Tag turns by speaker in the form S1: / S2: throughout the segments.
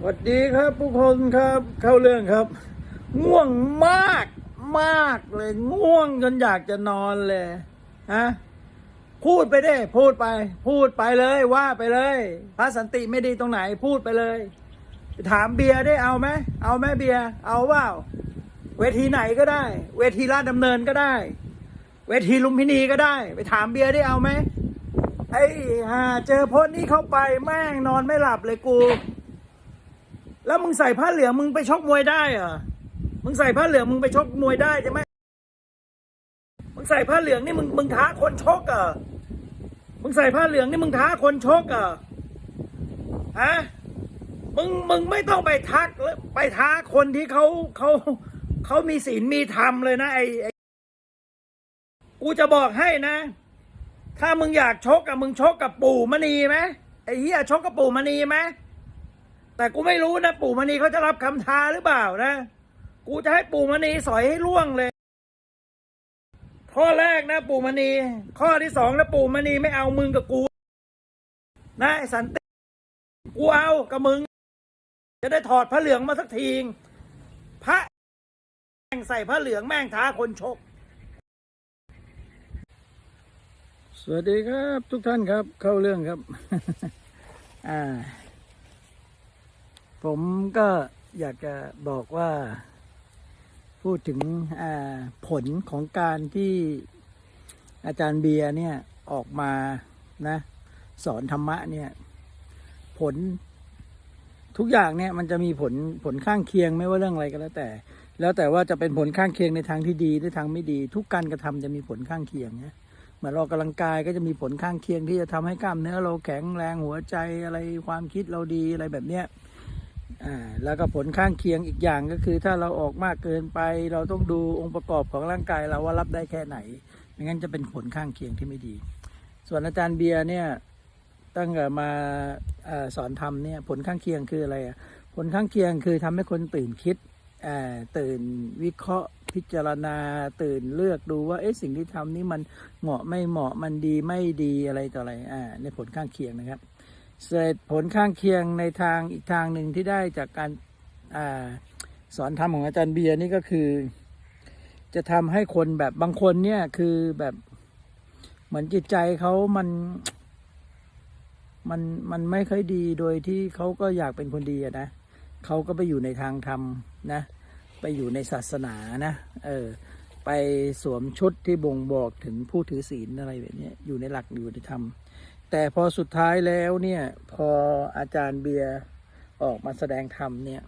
S1: สวัสดีครับทุกคนครับ เข้าเรื่องครับ ง่วงมากมากเลย ง่วงจนอยากจะนอนเลยฮะพูดไปได้พูดไป พูดไปเลยว่าไปเลยพระสันติไม่ดีตรงไหนพูดไปเลย ถามเบียร์ได้เอาไหมเอาไหมเบียร์เอาเปล่าเวทีไหนก็ได้ เวทีลาดดำเนินก็ได้ เวทีลุมพินีก็ได้ ไปถามเบียร์ได้เอาไหมไอ้ห่าเจอพสต์นี้เข้าไปแม่งนอนไม่หลับเลยกู แล้วมึงใส่ผ้าเหลืองมึงไปชกมวยได้เหรอ มึงใส่ผ้าเหลืองมึงไปชกมวยได้ใช่ไหมมึงใส่ผ้าเหลืองนี่มึงมึงท้าคนชกเหรอ มึงใส่ผ้าเหลืองนี่มึงท้าคนชกเหรอ ฮะ มึงมึงไม่ต้องไปทักแล้วไปท้าคนที่เขาเขาเขามีศีลมีธรรมเลยนะไอไอ้กูจะบอกให้นะ ถ้ามึงอยากชกอะมึงชกกับปู่มณีไหมไอ้เหี้ยชกกับปู่มณีไหม แต่กูไม่รู้นะปู่มณีเขาจะรับคำท้าหรือเปล่านะ กูจะให้ปู่มณีสอยให้ล่วงเลย ข้อแรกนะ ปู่มณี ข้อที่สองนะปู่มณีไม่เอามึงกับกู นะไอ้สันติกูเอากับมึง จะได้ถอดพระเหลืองมาสักทีงพระแม่งใส่พระเหลืองแม่งท้าคนชก สวัสดีครับ ทุกท่านครับ เข้าเรื่องครับ อ่า ผมก็อยากจะบอกว่า พูดถึงผลของการที่อาจารย์เบียร์เนี่ยออกมานะสอนธรรมะเนี่ยผลทุกอย่างเนี่ยมันจะมีผลผลข้างเคียงไม่ว่าเรื่องอะไรก็แล้วแต่ แล้วแต่ว่าจะเป็นผลข้างเคียงในทางที่ดีหรือทางไม่ดี ทุกการกระทำจะมีผลข้างเคียงเนี่ยเหมือนเรากกำลังกายก็จะมีผลข้างเคียงที่จะทำให้กล้ามเนื้อเราแข็งแรงหัวใจอะไรความคิดเราดีอะไรแบบเนี้ย อ่าแล้วก็ผลข้างเคียงอีกอย่างก็คือ ถ้าเราออกมากเกินไป เราต้องดูองค์ประกอบของร่างกายเราว่ารับได้แค่ไหนไม่งั้นจะเป็นผลข้างเคียงที่ไม่ดี ส่วนอาจารย์เบียร์เนี่ยตั้งแต่มาอสอนทำเนี่ยผลข้างเคียงคืออะไรอะผลข้างเคียงคือทำให้คนตื่นคิดตื่นวิเคราะห์พิจารณาตื่นเลือกดูว่าเอ๊ะสิ่งที่ทำนี่มันเหมาะไม่เหมาะมันดีไม่ดีอะไรต่ออะไรอ่าในผลข้างเคียงนะครับ เสร็จผลข้างเคียงในทางอีกทางหนึ่งที่ได้จากการอาสอนธรรมของอาจารย์เบียร์นี่ก็คือ จะทำให้คนแบบบางคนเนี่ยคือแบบเหมือนจิตใจเขามันมันมันไม่ค่อยดีโดยที่เขาก็อยากเป็นคนดีนะเขาก็ไปอยู่ในทางธรรมนะ ไปอยู่ในศาสนานะ เออ ไปสวมชุดที่บ่งบอกถึงผู้ถือศีลอะไรแบบนี้อยู่ในหลักอยู่ในธรรม แต่พอสุดท้ายแล้วเนี่ยพออาจารย์เบียร์ออกมาแสดงธรรมเนี่ย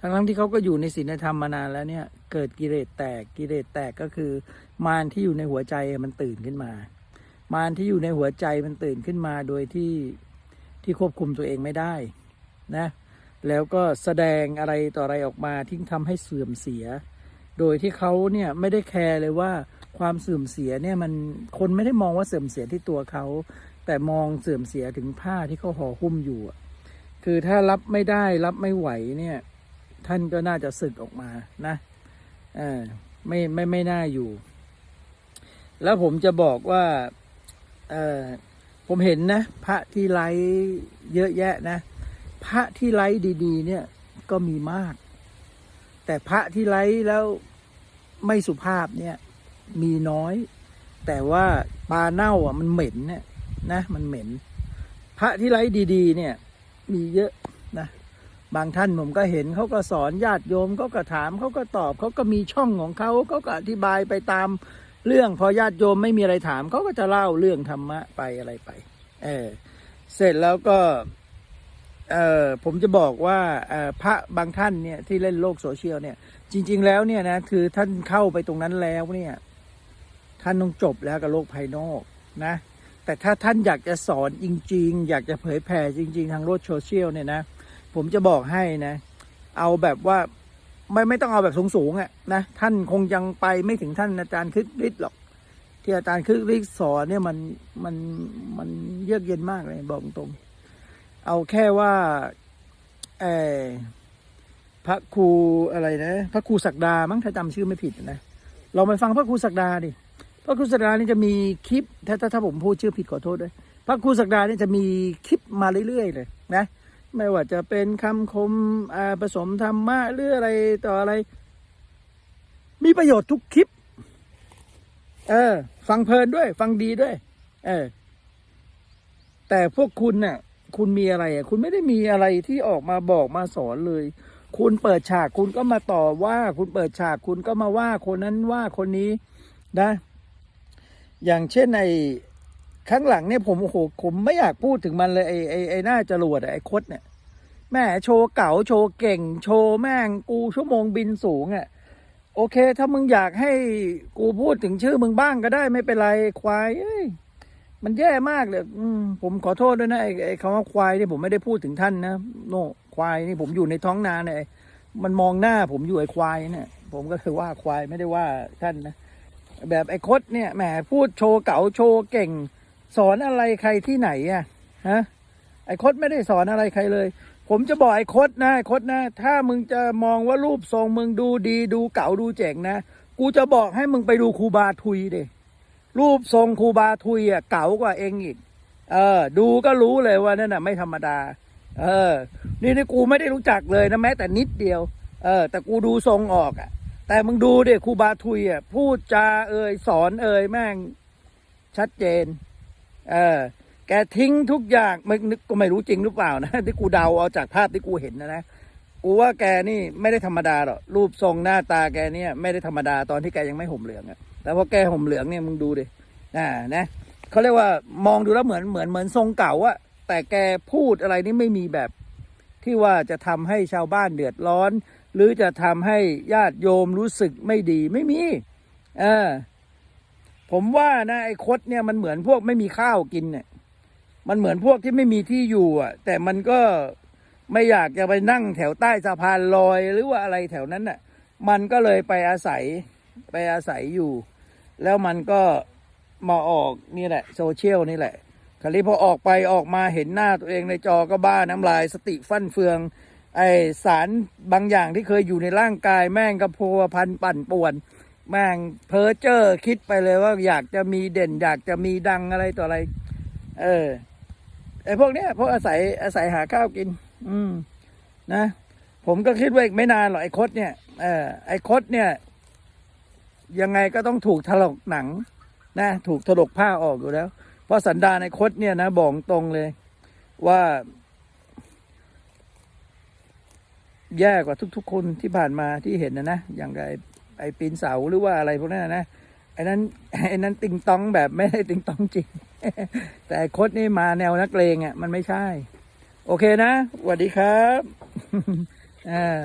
S1: ทั้งทั้งที่เขาก็อยู่ในศีลธรรมมานานแล้วเนี่ย เกิดกิเลสแตกกิเลสแตกก็คือ มารที่อยู่ในหัวใจมันตื่นขึ้นมา มารที่อยู่ในหัวใจมันตื่นขึ้นมาโดยที่ที่ควบคุมตัวเองไม่ได้นะแล้วก็แสดงอะไรต่ออะไรออกมาที่ทำให้เสื่อมเสีย โดยที่เขาเนี่ยไม่ได้แคร์เลยว่าความเสื่อมเสียเนี่ยมันคนไม่ได้มองว่าเสื่อมเสียที่ตัวเขา แต่มองเสื่อมเสียถึงผ้าที่เขาห่อหุ้มอยู่อะคือถ้ารับไม่ได้รับไม่ไหวเนี่ย ท่านก็น่าจะสึกออกมานะเออไม่ไม่ไม่น่าอยู่ แล้วผมจะบอกว่าเออผมเห็นนะ พระที่ไลฟ์เยอะแยะนะ พระที่ไลฟ์ดีๆ เนี่ยก็มีมาก แต่พระที่ไลฟ์แล้วไม่สุภาพเนี่ย มีน้อย แต่ว่าปลาเน่าอะมันเหม็นเนี่ย นะ มันเหม็น พระที่ไร้ดีๆ เนี่ย มีเยอะนะ บางท่านผมก็เห็นเขาก็สอนญาติโยมเขาก็ถามเขาก็ตอบเขาก็มีช่องของเขาเขาก็อธิบายไปตามเรื่องพอญาติโยมไม่มีอะไรถามเขาก็จะเล่าเรื่องธรรมะไปอะไรไป เออเสร็จแล้วก็เออผมจะบอกว่าเออพระบางท่านเนี่ยที่เล่นโลกโซเชียลเนี่ย จริง ๆ แล้วเนี่ยนะคือท่านเข้าไปตรงนั้นแล้วเนี่ย ท่านต้องจบแล้วกับโลกภายนอกนะ แต่ถ้าท่านอยากจะสอนจริง ๆ อยากจะเผยแผ่จริง ๆ ทางโลกโซเชียลเนี่ยนะ ผมจะบอกให้นะ เอาแบบว่าไม่ไม่ต้องเอาแบบสูงๆอะนะท่านคงยังไปไม่ถึงท่านอาจารย์คึกฤทธิ์หรอก ที่อาจารย์คึกฤทธิ์สอนเนี่ยมันมันมันเยือกเย็นมากเลยบอกตรง เอาแค่ว่าเออพระครูอะไรนะ พระครูศักดามั้งถ้าจำชื่อไม่ผิดนะลองไปฟังพระครูศักดาดิ พระครูศักดานี่จะมีคลิป ถ้าถ้าถ้าผมพูดชื่อผิดขอโทษด้วย พระครูศักดานี่จะมีคลิปมาเรื่อยๆเลยนะ ไม่ว่าจะเป็นคำคมอ่าผสมธรรมะหรืออะไรต่ออะไร มีประโยชน์ทุกคลิป เออ ฟังเพลินด้วย ฟังดีด้วย เออ แต่พวกคุณน่ะ คุณมีอะไรอะ คุณไม่ได้มีอะไรที่ออกมาบอกมาสอนเลย คุณเปิดฉากคุณก็มาต่อว่า คุณเปิดฉากคุณก็มาว่าคนนั้นว่าคนนี้นะ อย่างเช่นในข้างหลังเนี่ยผมโอ้โหผมไม่อยากพูดถึงมันเลยไอ้ไอ้ไอ้หน้าจรวดไอ้คดเนี่ยแม่โชว์เก่าโชว์เก่ง โชว์แม่งกูชั่วโมงบินสูงอะ่ะโอเค ถ้ามึงอยากให้กูพูดถึงชื่อมึงบ้างก็ได้ไม่เป็นไรควายเอ้ยมันแย่มากเลยผมขอโทษด้วยนะไอ้ไอ้คำว่าควายนี่ผมไม่ได้พูดถึงท่านนะโนควายนี่ผมอยู่ในท้องนาเนี่ยมันมองหน้าผมอยู่ไอ้ควายเนี่ยผมก็เลยว่าควายไม่ได้ว่าท่านนะ แบบไอ้คดเนี่ยแหมพูดโชว์เก๋าโชว์เก่ง สอนอะไรใครที่ไหนอะฮะไอ้คดไม่ได้สอนอะไรใครเลย ผมจะบอกไอ้คดนะไอ้คดนะ ถ้ามึงจะมองว่ารูปทรงมึงดูดีดูเก๋าดูเจ๋งนะ กูจะบอกให้มึงไปดูครูบาทุยดิรูปทรงครูบาทุยอะเก๋ากว่าเองอีก เออ ดูก็รู้เลยว่านั่นน่ะไม่ธรรมดา เออ นี่นี่กูไม่ได้รู้จักเลยนะแม้แต่นิดเดียว เออ แต่กูดูทรงออกอะ แต่มึงดูดิครูบาทุยอะพูดจาเอ่ยสอนเอ่ยแม่ง ชัดเจน เออ แกทิ้งทุกอย่างไม่นึกก็ไม่รู้จริงหรือเปล่านะที่กูเดาเอาจากภาพที่กูเห็นนะนะกูว่าแกนี่ไม่ได้ธรรมดาหรอกรูปทรงหน้าตาแกเนี่ย ไม่ได้ธรรมดาตอนที่แกยังไม่ห่มเหลืองอะแต่พอแกห่มเหลืองเนี่ยมึงดูดิอ่านะเขาเรียกว่ามองดูแล้วเหมือนเหมือนเหมือนทรงเก่าอะแต่แกพูดอะไรนี่ไม่มีแบบที่ว่าจะทำให้ชาวบ้านเดือดร้อน หรือจะทำให้ญาติโยมรู้สึกไม่ดีไม่มีเออผมว่านะไอ้คดเนี่ยมันเหมือนพวกไม่มีข้าวกินเนี่ยมันเหมือนพวกที่ไม่มีที่อยู่อะ แต่มันก็ไม่อยากจะไปนั่งแถวใต้สะพานลอยหรือว่าอะไรแถวนั้นน่ะ มันก็เลยไปอาศัยไปอาศัยอยู่ แล้วมันก็มาออกนี่แหละโซเชียลนี่แหละคราวนี้พอออกไปออกมาเห็นหน้าตัวเองในจอก็บ้าน้ำลายสติฟั่นเฟือง ไอสารบางอย่างที่เคยอยู่ในร่างกายแม่งกระพัวพันปั่นป่วน แม่งเพอเจ้อคิดไปเลยว่าอยากจะมีเด่น อยากจะมีดังอะไรต่ออะไร เออไอพวกเนี้ยพวกอาศัยอาศัยหาข้าวกิน อืม นะ ผมก็คิดว่าอีกไม่นานหรอกไอคดเนี่ยเออไอคดเนี่ย ยังไงก็ต้องถูกถลกหนัง นะถูกถลกผ้าออกอยู่แล้ว เพราะสันดาในคดเนี่ยนะบอกตรงเลยว่า แย่กว่าทุก ๆ คนที่ผ่านมาที่เห็นนะนะอย่างไอไอปีนเสาหรือว่าอะไรพวกนั้นนะไอ้นั้นไอ้นั้นติงตองแบบไม่ได้ติงตองจริง แต่โคดนี่มาแนวนักเลงอะมันไม่ใช่ โอเคนะสวัสดีครับอ่า